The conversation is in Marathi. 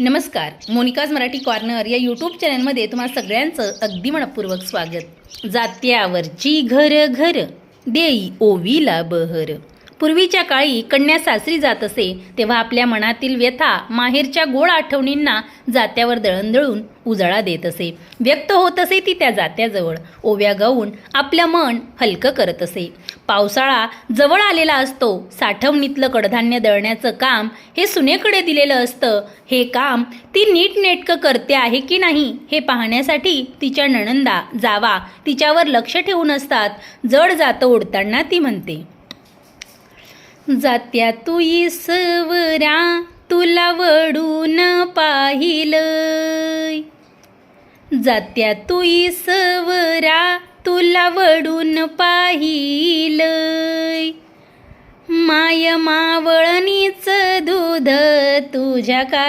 नमस्कार मोनिकाज मराठी कॉर्नर या यूट्यूब चॅनलमध्ये तुम्हाला सगळ्यांचं अगदी मनपूर्वक स्वागत. जात्यावरची घर घर देई ओवीला बहर. पूर्वीच्या काळी कन्या सासरी जात असे तेव्हा आपल्या मनातील व्यथा माहेरच्या गोड आठवणींना जात्यावर दळणदळून उजाळा देत असे. व्यक्त होत असे ती त्या जात्याजवळ. ओव्या गाऊन आपलं मन हलकं करत असे. पावसाळा जवळ आलेला असतो. साठवणीतलं कडधान्य दळण्याचं काम हे सुनेकडे दिलेलं असतं. हे काम ती नीटनेटकं करते आहे की नाही हे पाहण्यासाठी तिच्या नणंदा जावा तिच्यावर लक्ष ठेवून असतात. जड जातं ओढताना ती म्हणते जात्या तू इसवरा तुला वडून पाहिलं जात्या तू इसवरा तुला वडून पाहिलं माय मावळणीच दूध तुझ्या काय